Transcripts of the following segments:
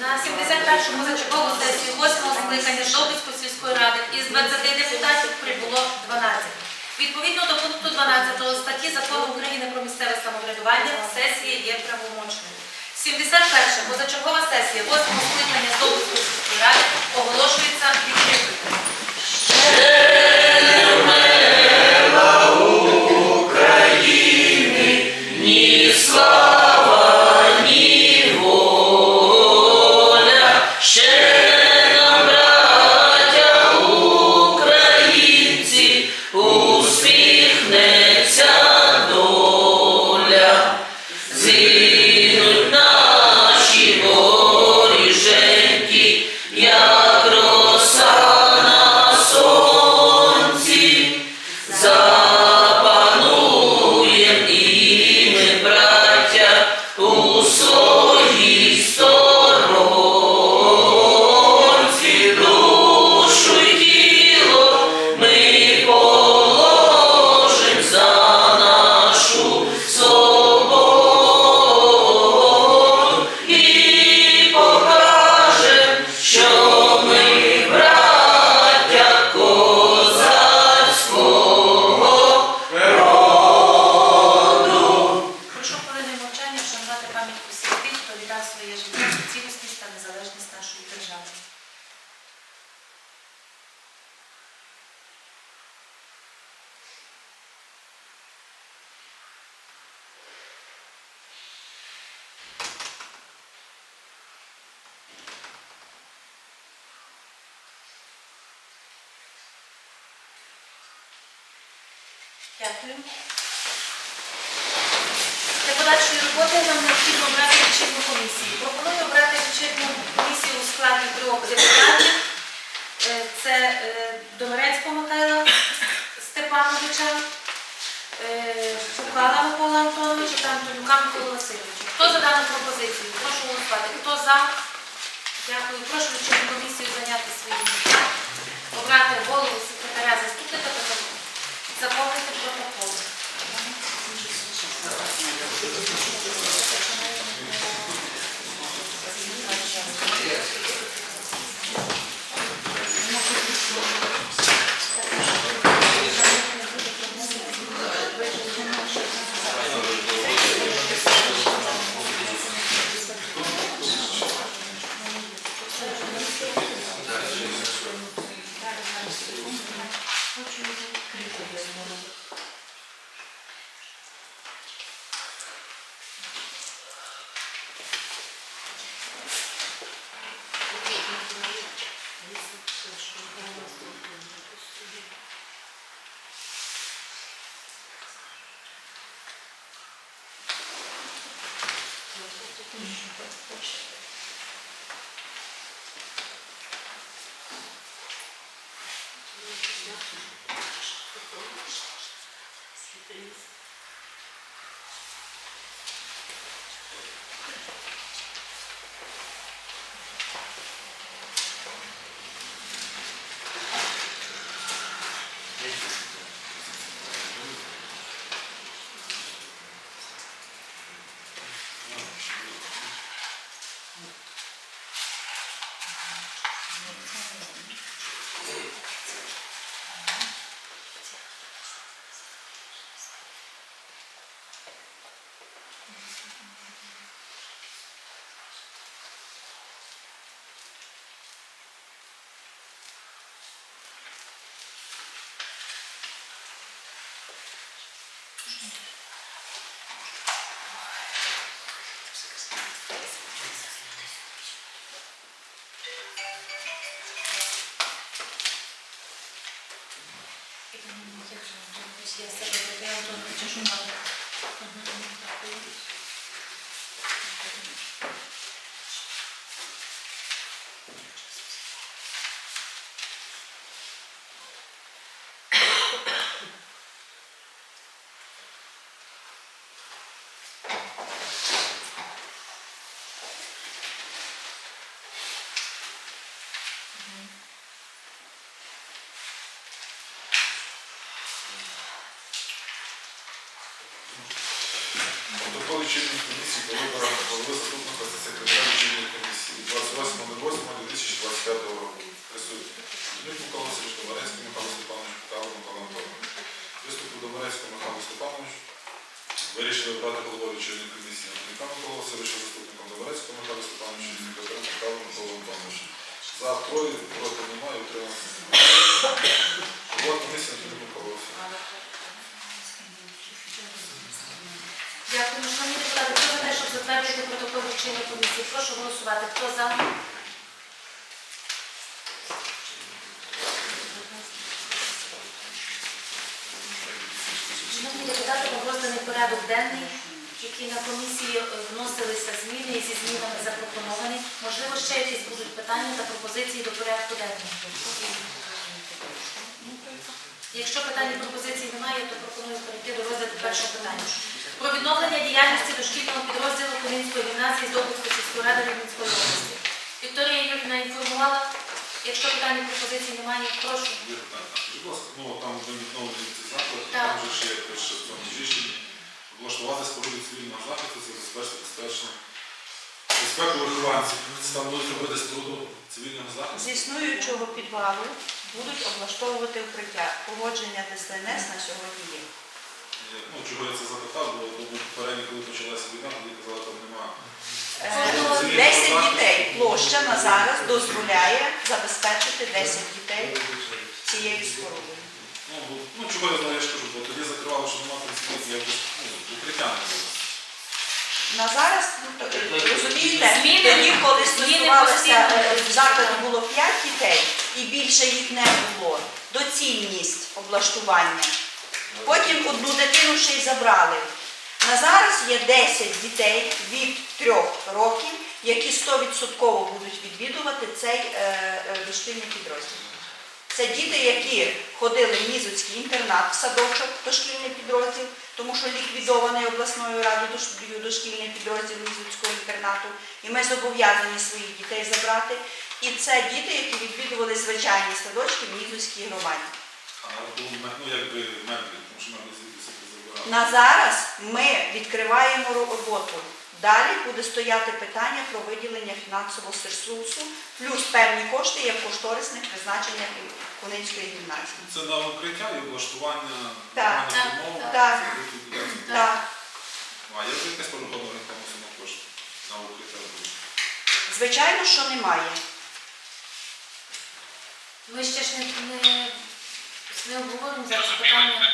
На 71-му позачергову сесію 8-го скликання Жовківської сільської ради із 20 депутатів прибуло 12. Відповідно до пункту 12 статті Закону України про місцеве самоврядування сесія є правомочною. 71-ша позачергова сесія 8-го скликання Жовківської сільської ради оголошується відкритою. Дякую. Для подальшої роботи нам необхідно обрати вечірню комісію. Пропоную обрати вечірню комісію у складі трьох депутатів. Е, Це е, Домирецького Михайла Степановича, е, Шукала Микола Антоновича та Антонюка Микола Васильовича. Хто за дану пропозицію? Прошу голосувати. Хто за? Дякую. Прошу вечірню комісію зайняти свої місця, обрати голову, секретаря, заступника та зам- заповнити протокол. Я себе зробила, Антоновича Шукала. лічильної комісії по виборам голови заступника та секретаря лічильної комісії від 28.08.2025 року. Присутні. Дмитро Микола Васильович Домарецький, Михайло Степанович Павло Микола Антонович. Виступу Домарецького Михайло Степанович. Вирішили обрати головою лічильної комісії Антоніка Микола Васильовича, заступником Домарецького Михайло Степановича і секретарем Павло Микола Антонович. За троє, проти немає, утримався. Голова комісії Антоніка Микола Васильович. Дякую. Шановні депутати, хто за те, щоб затвердити протокол вручення комісії? Прошу голосувати. Хто за? Шановні депутати, вам розданий порядок денний, який на комісії е, вносилися зміни і зі змінами запропоновані. Можливо, ще якісь будуть питання та пропозиції до порядку денного. Якщо питань і пропозицій немає, то пропоную перейти до розгляду першого питання. Про відновлення діяльності дошкільного підрозділу Кулинської гімназії з Довбицької сільської ради Рівненської області. Вікторія Юрівна інформувала. Якщо питань і пропозицій немає, прошу. Питання. Будь ласка, ну там вже заклади, Так. там же ще в цьому рішенні облаштувати споруди цивільного захисту, це забезпечити безпечно безпеку вихованців. Це там будуть робити споруду цивільного захисту. З існуючого підвалу будуть облаштовувати укриття. Погодження ДСНС на сьогодні є. Е, Ну, чого я це запитав, бо попередньо, коли почалася війна, тоді казали, там нема. Е, 10 дітей площа на зараз дозволяє забезпечити 10 дітей цією спорудою. Ну, ну чого я знаю, я ж кажу, бо закривали, що нема принципів, як ну, укриття не було. На зараз, ну, то, е, розумієте, Зміни- тоді, коли зміни стосувалося, е, в закладі було 5 дітей і більше їх не було, доцільність облаштування. Потім одну дитину ще й забрали. На зараз є 10 дітей від 3 років, які 100% будуть відвідувати цей е, е, дошкільний підрозділ. Це діти, які ходили в Мізоцький інтернат в садочок, дошкільний підрозділ, тому що ліквідований обласною радою дошкільний підрозділ Мізоцького інтернату. І ми зобов'язані своїх дітей забрати. І це діти, які відвідували звичайні садочки в Мізоцькій громаді. А ну, ну якби меблі, тому що меблі забирали. На зараз ми відкриваємо роботу. Далі буде стояти питання про виділення фінансового ресурсу, плюс певні кошти як кошторисних призначення Кунинської гімназії. Це на укриття і облаштування Так, умов. так. Так, А є вже якась ринкова сума коштів на укриття? звичайно, що немає. Ми ще ж не, не, не обговоримо зараз питання.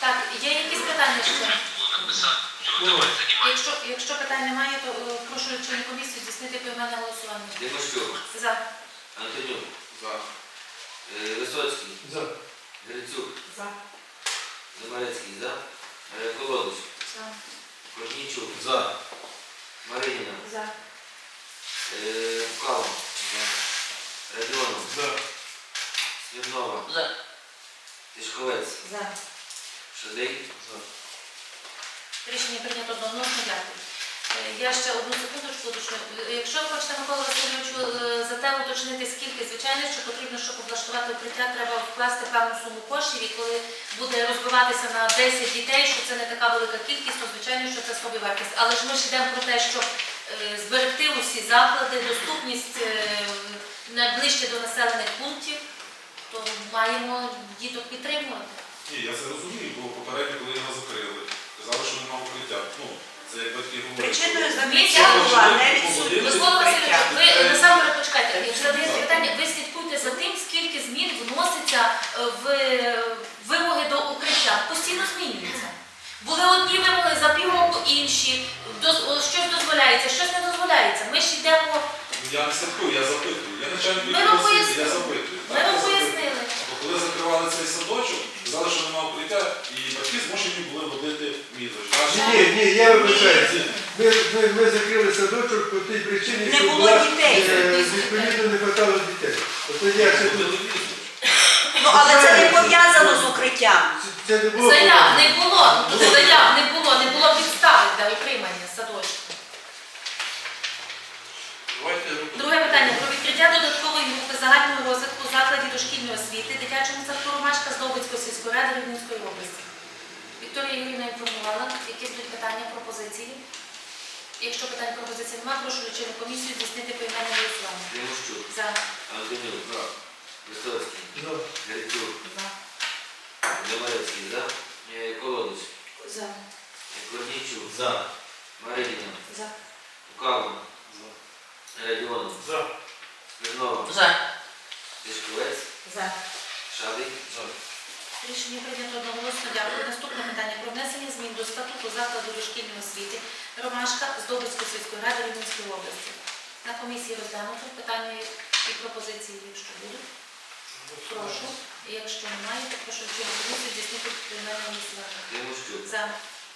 Так, є якісь питання ще? Якщо, якщо питань немає, то е, прошу члени комісії здійснити поіменне голосування. Димощук, За. Антонюк, За. е, Висоцький, За. Грицюк, За. Замарецький, за. Е, Колодич, За. Корнійчук, за. Маринina, За. е, Пкало, за. Радіонов, За. Смірнова, за. Тишковець, За. Шадий, За. Рішення прийнято одноголосно. Дякую. Е, Я ще одну секундочку уточню. Якщо ви хочете, Микола Васильовичу, е, за те уточнити, скільки, звичайно, що потрібно, щоб облаштувати укриття, треба вкласти певну суму коштів, і коли буде розбиватися на 10 дітей, що це не така велика кількість, то звичайно, що це собівартість. Але ж ми ж йдемо про те, щоб е, зберегти усі заклади, доступність найближче до населених пунктів, то маємо діток підтримувати. Ні, я це розумію, бо попередньо, коли його закрили, казали, що нема укриття. Ну, це як батьки говорять. Причиною закриття була не відсутність Микола укриття. Ви насамперед почекайте, як задаєте питання, ви слідкуйте за тим, скільки змін вноситься е, в е, вимоги до укриття. Постійно змінюються. Були одні вимоги, за півроку інші, Доз- о, щось дозволяється, щось не дозволяється. Ми ж йдемо, Я не слідкую, я запитую. Я начальник Ми вам відділу освіти, я пояснили. запитую. ми Так, вам я запитую. пояснили. Бо коли закривали цей садочок, казали, що немає укриття, і батьки змушені були водити мізоч. Ні, ні, я вибачаюся. Ми, ми, ми закрили садочок по тій причині, Не що було була, дітей. е, відповідно не хватало дітей. Ото я ще тут, Ну, але це не пов'язано з укриттям. це не було. Заяв не було, заяв не було, не було підстави для утримання садочку. Друге питання про відкриття додаткової групи загального розвитку в закладі дошкільної освіти, дитячому садку Ромашка з Довбицької сільської ради Рівненської області. Вікторія Юрійовна інформувала, які будуть питання, пропозиції. Якщо питань пропозицій немає, прошу лічильну комісію здійснити поіменне голосування. Тимощук, За. Антонюк, Висоцький, За. Грицюк, Домарецький, за. Е, Колодич, За. Корнійчук, За. Маринина, За. Кукава, Радіонов, За. Смірнова, За. Тишковець, За. Шадий, Рішення прийнято одноголосно. Дякую. Наступне питання про внесення змін до статуту закладу дошкільної освіти Ромашка з Довбицької сільської ради Рівненської області. На комісії розглянуто питання і пропозиції, якщо будуть. Прошу. Якщо немає, то прошу лічильну комісію здійснити поіменне голосування. Тимощук, За.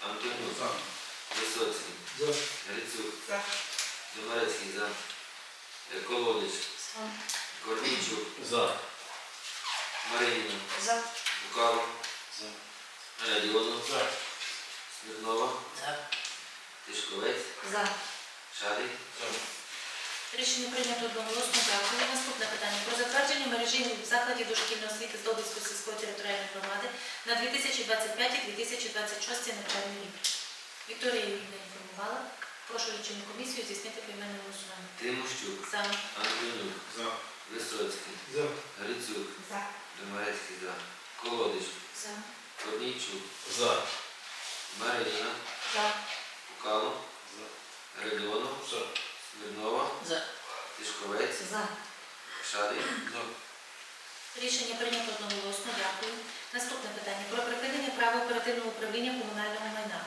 Антонюк, За. Висоцький, За. Грицюк, За. Домарецький, за. Е, Колодич, Корнійчук, За. Маринина, За. Кукава, Радіонов, За. Смірнова, Тишковець, За. Шадий, Рішення прийнято одноголосно. Дякую. Наступне питання про затвердження мережі в закладі дошкільної освіти з Довбицької сільської територіальної громади на 2025-2026 навчальний рік. Вікторія Юрійовна інформувала. Прошу лічильну комісію здійснити поіменне голосування. Тимощук, За. Антонюк, За. Висоцький, За. Грицюк, За. Домарецький, за. Колодич, За. Корнійчук, За. Маринина, За. Кукава, Радіонов, За. Смірнова, За. Тишковець, За. Шадий, Рішення прийнято одноголосно. Дякую. Наступне питання про припинення права оперативного управління комунального майна.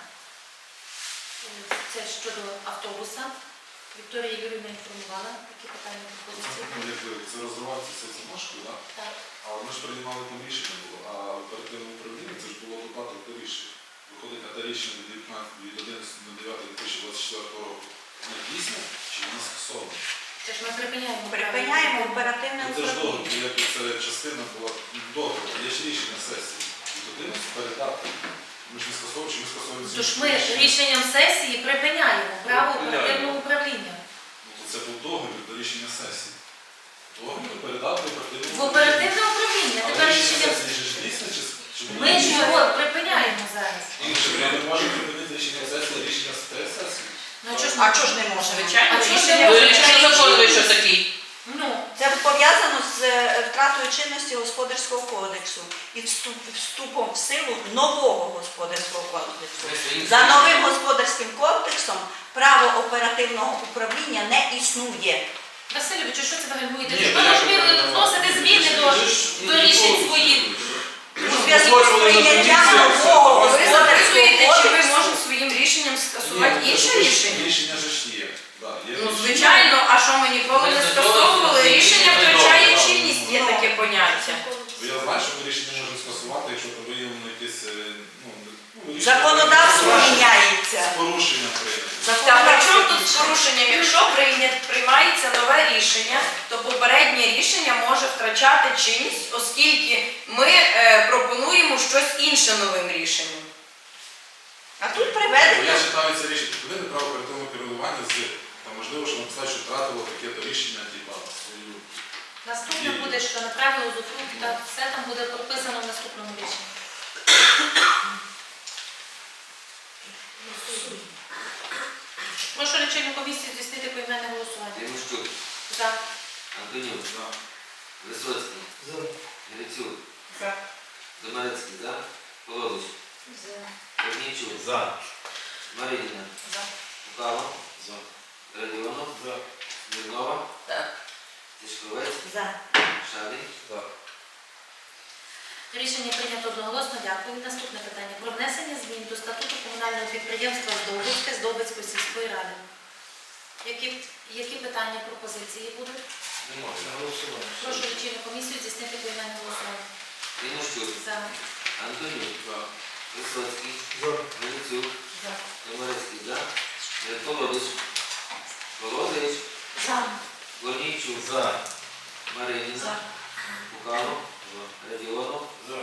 Це щодо автобуса. Вікторія Юрійовна інформувала, які питання пропозиції. Ну, як Це розривається це замашкою, так? Так. Але ми ж приймали там рішення було, а оперативне управління це ж було додаток до рішення. Виходить, а те рішення від 19 від 11 на 9 2024 року. Воно дійсне чи воно скасоване? Це ж ми припиняємо. Припиняємо оперативне Ну, Це ж управління. договір, якби це частина була договору. Є ж рішення сесії. Від 11 передати. Ми ж не скасовуємо, чи ми скасовуємо ці Тож ми рішенням сесії припиняємо право оперативного управління. Ну, то це був договір до рішення сесії. Договір передати оперативному В оперативне управління. Але Тепер рішення рішення. сесії ж дійсне чи чи Ми ж його припиняємо зараз. Ми не можемо припинити рішення сесії, рішення сесії? Ну чого ж А чого ж не можна? А чого ж Рішення не ви що чинність. такий? Ну, Це пов'язано з е, втратою чинності господарського кодексу і вступ- вступом в силу нового господарського кодексу. За новим господарським кодексом право оперативного управління не існує. Васильович, а що це ви гальмуєте? Ви ж вносити зміни до, до рішень своїх? У зв'язку з прийняттям нового Ви господарського запитуєте, чи ви можете своїм рішенням скасувати інше рішення? Рішення ж є. Да, є Ну, рішення. звичайно, а що ми ніколи не скасовували? Рішення втрачає чинність, є таке поняття. Я знаю, що ми рішення можемо скасувати, якщо виявлено якесь е, ну, ну, Законодавство з міняється. порушенням прийнято. Та при чому тут з порушенням? Якщо прийня- приймається нове рішення, то попереднє рішення може втрачати чинність, оскільки ми е, пропонуємо щось інше новим рішенням. А тут приведення Я читаю це рішення, туди право оперативного керування з там, можливо, що написати, що втратило таке рішення, типа свою. Наступне буде, що на правило зуфрукт, все там буде прописано в наступному рішенні. Прошу лічильну комісію здійснити поіменне голосування. Тимощук, За. Антонюк, За. Висоцький, За. Грицюк, За. Домарецький, за. Колодич, Корнійчук, За. Маринина, За. Кукава, Радіонов, За. Смірнова, Так. Тишковець, За. Шадий, Рішення прийнято одноголосно. Дякую. Наступне питання про внесення змін до статуту комунального підприємства Здобицьке Здобицької сільської ради. Які, які питання, пропозиції будуть? Прошу лічильну комісію здійснити поіменне голосування. Тимощук, За. Антонюк, За. Висоцький, За. Грицюк, За. Домарецький, за. Е, Колодич, Колодич, За. Корнійчук, За. Маринина, За. Радіонов, За.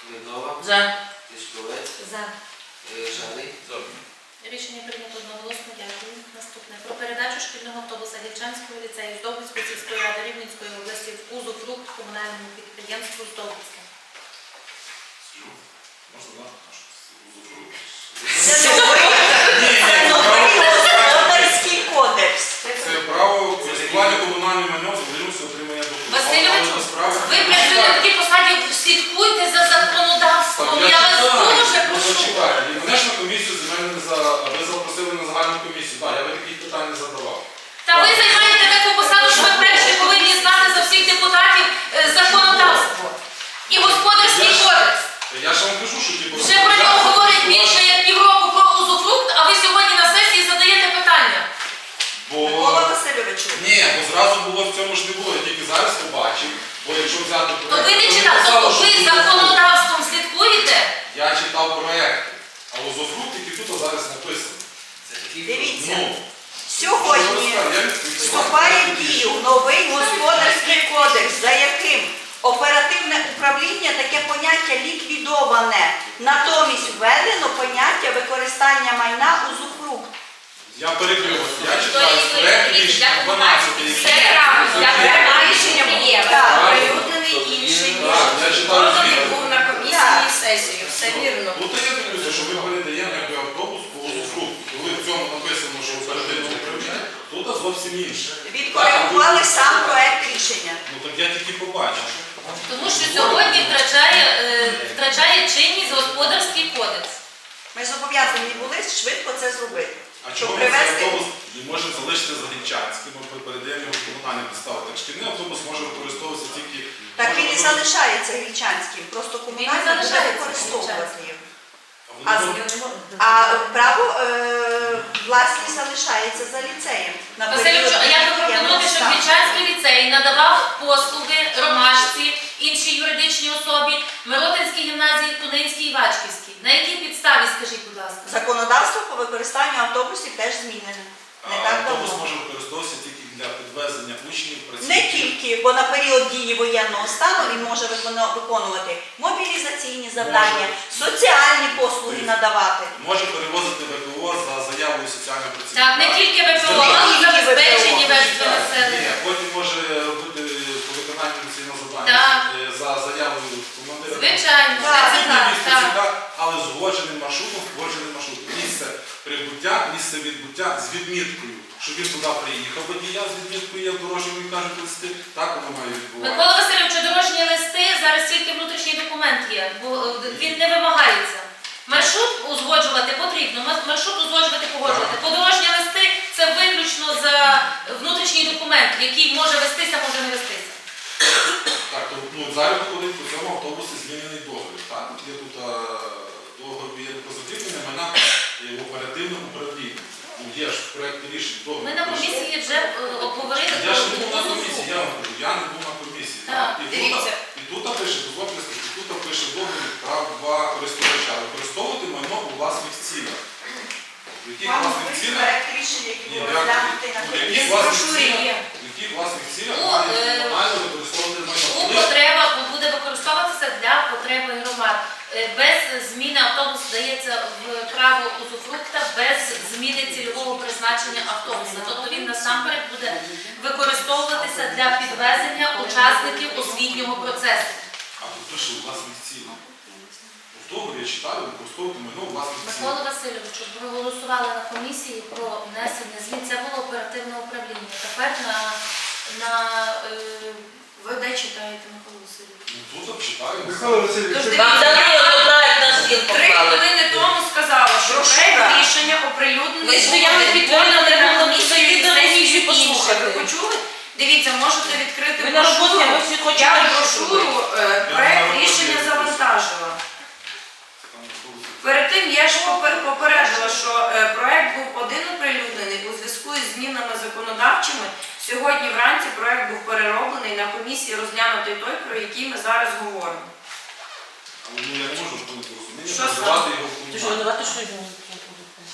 Смірнова, За. Тишковець, За. е, Шадий, Рішення прийнято одноголосно. Дякую. Наступне. Про передачу шкільного автобуса Гільчанського ліцею з Довбицької сільської ради Рівненської області в узуфрукт комунальному підприємству з Довбицька. Можна, це? Господарський кодекс. Право користування комунальним майном за можливістю отримання Ви працюєте на такій посаді, слідкуйте за законодавством. Так, Я вас читаю. дуже Ну, прошу. зачекайте. І мене ж на комісію з мене не за... Ви запросили на загальну комісію. Так, я би таких питань не задавав. Та ви займаєте таку посаду, що ви перші повинні знати за всіх депутатів е, законодавство і господарський кодекс. Я ж вам кажу, що типу... Вже про я- нього говорять більше як півроку про узуфрукт, а ви сьогодні на сесії задаєте питання. Микола Бо... Васильовичу. Ні, бо зразу було в цьому ж не було. Я тільки зараз побачив. Бо якщо взяти То ви не то читали, казали, тобто що ви тут законодавством слідкуєте? Я читав проекти, а узофрукт тільки тут зараз написано. Дивіться, Ну, сьогодні що ви розказуєте? Я відповідь. вступає в дію новий господарський кодекс, за яким оперативне управління таке поняття ліквідоване. Натомість введено поняття використання майна у узуфрукт. Я перекрив. Я читаю є- проект рішення 12 Все правильно, прямо Рішення є. Так. Інший. Так, я читаю Розданий звіт. був на комісії сесію. Все вірно. Ну, то я дивлюся, що ми передаємо якби автобус по узофрукту. Коли в цьому написано, що оперативне управління, тут зовсім інше. Відкоригували сам проект рішення. Ну так я тільки побачив. Тому що сьогодні втрачає, е, втрачає чинність господарський кодекс. Ми зобов'язані були швидко це зробити. А Щоб чому ми цей привезти автобус не можемо залишити за Грінчанським, ми передаємо його в комунальні підстави. Так шкільний автобус може використовуватися тільки... Так він і залишається гільчанським, просто комунальний буде залишається використовувати його. А А, право е, власність залишається за ліцеєм. на Васильовичу, період Гречанський ліцей надавав послуги Ромашці, іншій юридичній особі, Миротинській гімназії, Тунинській і Вачківській? На якій підставі, скажіть, будь ласка? Законодавство по використанню автобусів теж змінене. Не А так автобус може використовуватися тільки для підвезення учнів, Не тільки, бо на період дії воєнного стану він може виконувати мобілізаційні завдання, соціальні послуги надавати. Може перевозити ВПО за заявою соціального працівника. Так, не тільки ВПО, але й забезпечені ВПО. верстви населення. потім може робити по виконанню цього завдання е, за заявою командира. Звичайно, але з узгодженим маршрутом, узгодженим маршрутом. Місце прибуття, місце відбуття з відміткою, що він туди приїхав водія з відміткою є в дорожньому, як кажуть, листи. Так воно має відбуватися. Микола Васильович, дорожні листи зараз тільки внутрішній документ є, бо е, він не вимагається. Маршрут узгоджувати потрібно, маршрут узгоджувати погоджувати. Подорожні листи це виключно за внутрішній документ, який може вестися, може не вестися. Так, то ну, зараз виходить по цьому автобусі змінений договір. Так, є тут договір є про закріплення майна е, в оперативному управлінні. Є ж в проєкті рішень договір. Ми на комісії вже е, обговорили Я ж не був на комісії, я вам кажу, я не був на комісії. Так, І тут, дивіться. і тут пише, дозвольте сказати, і тут пише договір права користувача використовувати майно у власних цілях. В яких Вам власних цілях? проект рішення, які Ні, як- розглянутий на ну, комісії. які власних брошурі є. В власних цілях Ну, має е, використовувати майно? Потреба буде використовуватися для потреби громад. Е, Без зміни автобус здається в право узуфрукта без зміни цільового призначення автобуса. Тобто він насамперед буде використовуватися для підвезення учасників освітнього процесу. А тут пише власних цілях. Договорі я читаю, використовувати майно у власних цілях. Микола Васильович, ви голосували на комісії про внесення змін. Це було оперативне управління. Тепер на, на е, Ви де читаєте, Микола Васильович? Ну, тут читаю. Михайло Васильович, Тож ви- дивіться, Три хвилини тому сказала, що проект рішення оприлюднений. Ви стояли під не на було комісію зайти і до комісії інше. послухати. Ви почули? Дивіться, можете відкрити на роботі, брошуру. ми всі хочемо Я брошуру. брошуру, е, проект рішення завантажила. Перед тим я ж попер- попередила, що е, проект був один оприлюднений у зв'язку із змінами законодавчими. Сьогодні вранці проект був перероблений на комісії розглянутий той, про який ми зараз говоримо. Але ну, я не можу розуміння, Що називати його Ти що, комунальним. винувати, що його?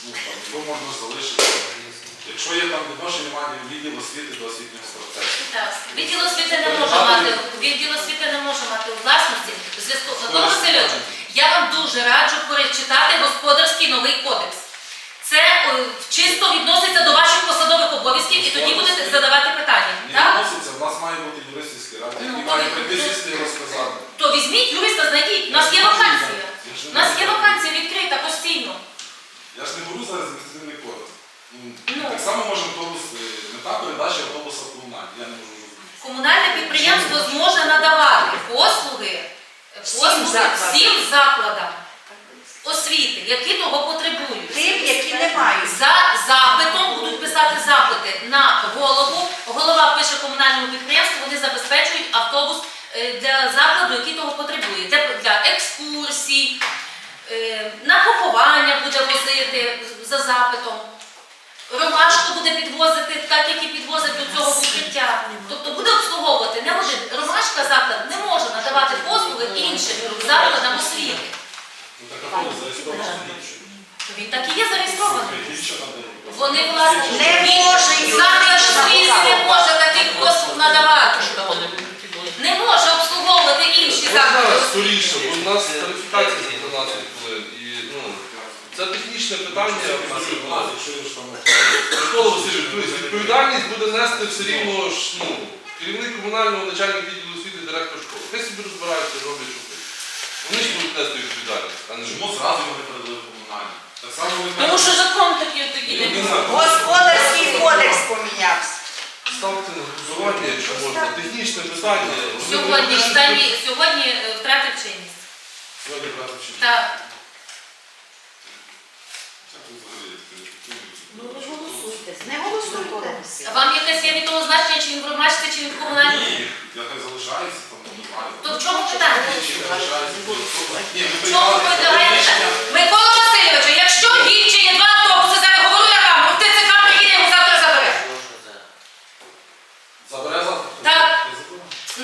Ну, там, його можна залишити. Якщо є там відношення має відділ освіти до освітнього процесу. Так, Відділ освіти не може мати, відділ освіти не може мати у власності. В зв'язку Микола Васильович, я вам дуже раджу перечитати господарський новий кодекс. Це е, чисто відноситься до ваших посадових обов'язків, і тоді будете задавати питання. Не Так? відноситься, в нас має бути юрист сільської ради, Ну, який має прийти сісти і розказати. То візьміть юриста, знайдіть. У нас є вакансія. У нас є вакансія відкрита постійно. Я ж не беру зараз адміністративний кодекс. Ну, Ну. Так само може автобус, е, мета передачі автобуса комунальні, я не можу зрозуміти. Комунальне підприємство зможе надавати послуги, Всім послуги закладам. всім закладам освіти, які того потребують. Тим, які не мають. За запитом будуть писати запити на голову. Голова пише комунальному підприємству, вони забезпечують автобус е, для закладу, який того потребує. Для, для екскурсій, е, на поховання буде возити за запитом. Ромашку буде підвозити так, як і підвозить до цього в укриття. Тобто буде обслуговувати не один. Ромашка заклад не може надавати послуги іншим закладам освіти. Ну. Він так і є зареєстрований. Вони власне Не може заклад освіти не може таких послуг надавати. Не може обслуговувати інші заклади скоріше, бо у нас тарифікація за 13 хвилин. І, ну, це технічне питання. Микола Васильович, відповідальність буде нести все рівно ж, ну, керівник комунального начальник відділу освіти, директор школи. Хай собі розбираються, роблять що хочуть. Вони ж будуть нести відповідальність, а не Чому зразу вони передали комунальні? Так само вони Тому що закон такий тоді не Не був. Господарський кодекс помінявся. ставте на голосування, якщо можна. Технічне питання. Сьогодні, останні, сьогодні е, втратив чинність. Сьогодні брати вчити. Так. Це тут взагалі таке Ну ви голосуйте. Не голосуйте. А Вам якесь є від того значення, чи він в громадське, чи він в комунальному? Ні, я так залишаюся, там немає. То в чому питання? Ні, ми В чому приймали полягає? рішення. Микола Васильовича, якщо дівчині два автобуси, зараз говорю я вам, це там приїде, його завтра забере. Забере завтра? Так.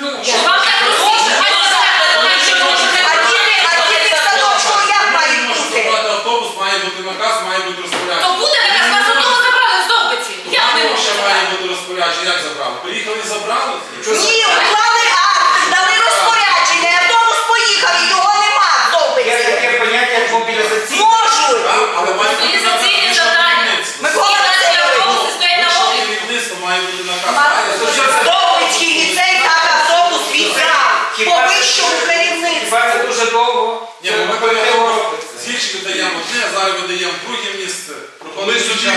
Ну, що вам так розуміє, хай забере, хай що можете. А діти, а діти в садочку як Він мають може бути? забрати автобус, має бути наказ, має бути То розпорядження. буде наказ, вас одного забрали з Довбиці. Як не Тому що має може? бути розпорядження, як забрали? Приїхали і забрали? Ні, уклали акт, дали розпорядження, автобус поїхав і його нема Є довбиться. таке поняття як мобілізаційне. Можуть. Так, але має бути Мобілізаційні наказ завдання. керівництва. Микола автобуси стоять на Вище обліку. керівництво має бути наказ. Має бути? Довбицький ліцей так автобус відзяв по вищому керівництву. Хіба це дуже довго? Ні, бо ми беремо робиться. видаємо одне, а зараз видаємо друге місце. Ми Проходить собі час,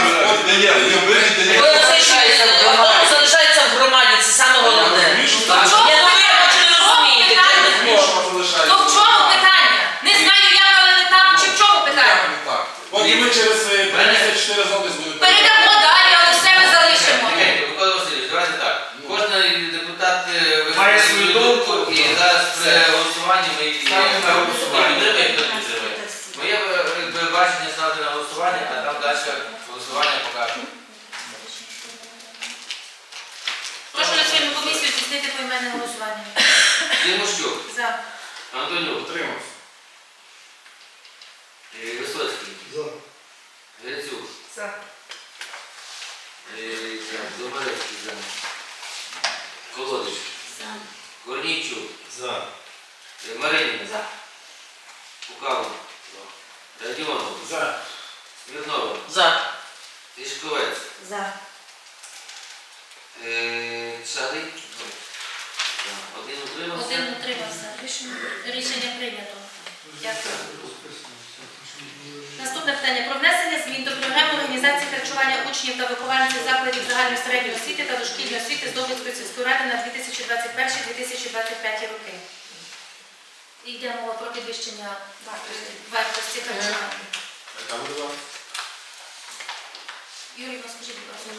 даємо, третє. даєте. Ви залишається автобус залишається в громаді, це саме головне. То в чому Я думаю, питання? що не В чому розумієте, питання? це Ну, що залишається? То в чому питання? Не знаю як, але не так. Чи в чому питання? Як не Потім ми через е, три місяці, чотири роки будемо. Передамо далі, але все ми залишимо. Ні, Микола Васильович, давайте так. Кожен депутат е, Має свою думку, і зараз при голосуванні ми її Ставимо на голосування. хто підтримує. Моє е, якби, бачення ставити на голосування, а там далі голосування покаже. Прошу лічильну комісію здійснити поіменне голосування. Тимощук, За. Антонюк, Утримався. Е, Висоцький, За. Грицюк, За. е, Домарецький, за. Колодич, Корнійчук, За. е, Маринін, За. Пукало, Радіонов, За. Смірнова, За. Тишковець, За. е, один утримався. Один утримався. Рішення, рішення прийнято. Дякую. Наступне питання про внесення змін до програми організації харчування учнів та вихованців закладів загальної середньої освіти та дошкільної освіти з Довбицької сільської ради на 2021-2025 роки. І Йде мова про підвищення вартості, вартості харчування. Вам? Юрій, ну, скажіть, будь ласка.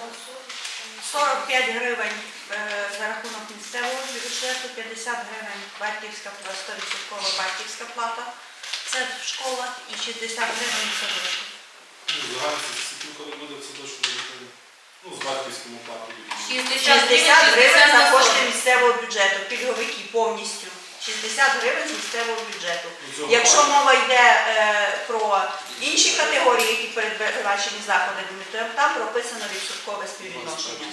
45 гривень е, за рахунок місцевого бюджету, 50 гривень батьківська плата, 100% батьківська плата. Це в школах і 60 гривень в садочку. Ну, це коли буде в садочку? Ну, з батьківським оплатою. 60 60 гривень за кошти. місцевого бюджету, пільговики повністю. 60 гривень з місцевого бюджету. Ну, Якщо мова йде е, про інші категорії, які передбачені заходами, то там прописано відсоткове співвідношення.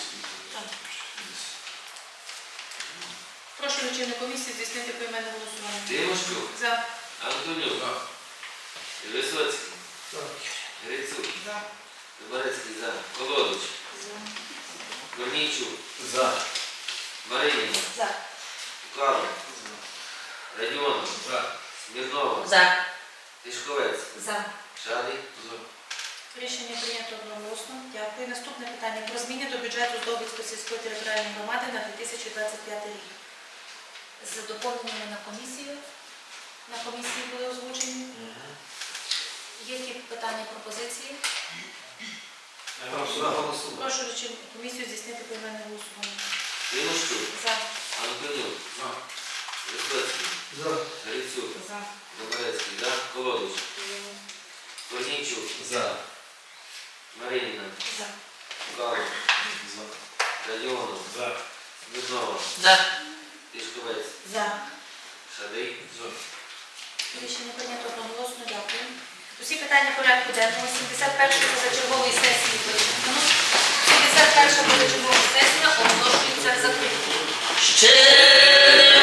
Прошу лічильну комісію здійснити поіменне голосування. Тимощук, За. Антонюк, За. Висоцький, Грицюк, За. Дубарецький за. Колодич. Корнійчук. За. Маринина. За. Кукалов. Радіонов. За. Смірнова. За. Тишковець. За. Шарий. Рішення прийнято одноголосно. Дякую. Наступне питання про зміни до бюджету Здобицької сільської територіальної громади на 2025 рік. З доповненнями на комісію. На комісії були озвучені. Є які питання, пропозиції? Прошу лічильну комісію здійснити поіменне голосування. Тимощук. За. Антонюк. За. Висоцький. За. Грицюк. За. За. Колодич. Корнійчук. За. Маринина. За. Кукалов. Радіонов. За. Смірнова. За. Тишковець. За. Рішення прийнято одноголосно. Дякую. Усі питання порядку денного 71-ї позачергової сесії вичерпано. 71-ша позачергова сесія оголошується закритою. Ще